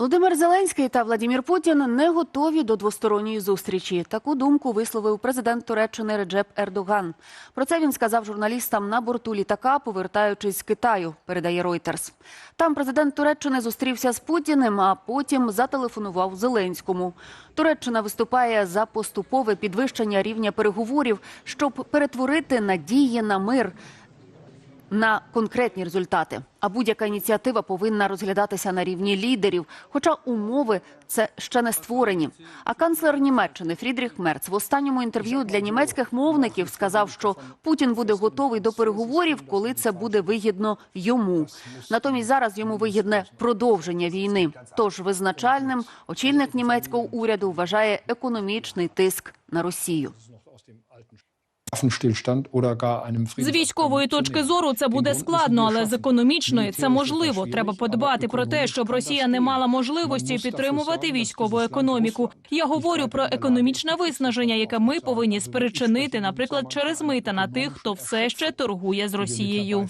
Володимир Зеленський та Владімір Путін не готові до двосторонньої зустрічі. Таку думку висловив президент Туреччини Реджеп Ердоган. Про це він сказав журналістам на борту літака, повертаючись з Китаю. Передає Reuters. Там президент Туреччини зустрівся з Путіним, а потім зателефонував Зеленському. Туреччина виступає за поступове підвищення рівня переговорів, щоб перетворити надії на мир на конкретні результати. А будь-яка ініціатива повинна розглядатися на рівні лідерів, хоча умови це ще не створені. А канцлер Німеччини Фрідріх Мерц в останньому інтерв'ю для німецьких мовників сказав, що Путін буде готовий до переговорів, коли це буде вигідно йому. Натомість зараз йому вигідне продовження війни. Тож визначальним очільник німецького уряду вважає економічний тиск на Росію. Waffenstillstand oder gar einem З військової точки зору це буде складно, але з економічної це можливо. Треба подбати про те, щоб Росія не мала можливості підтримувати військову економіку. Я говорю про економічне виснаження, яке ми повинні спричинити, наприклад, через мита на тих, хто все ще торгує з. Росією.